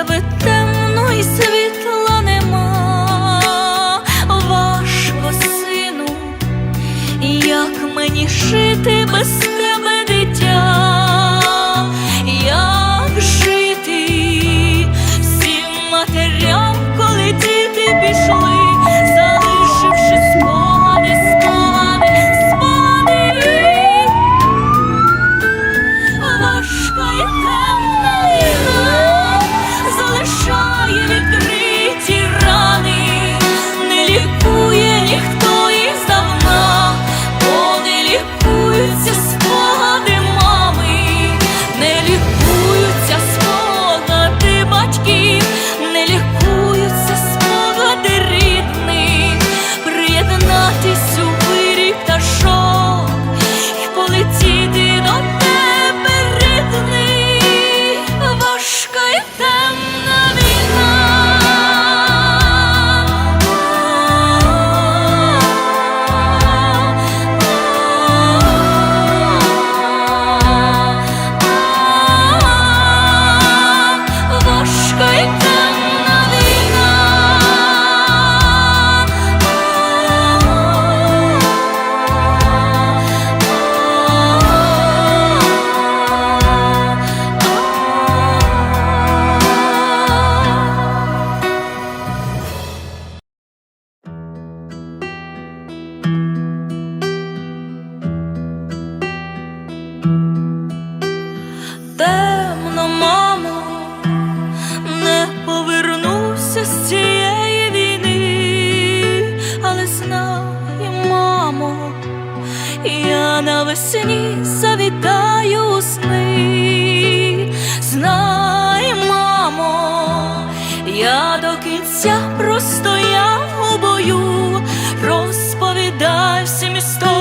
тебе темно і світла нема. Важко, сину, як мені жити без тебе, весні завітаю у сни. Знай, мамо, я до кінця простояв у бою, розповідай всім історію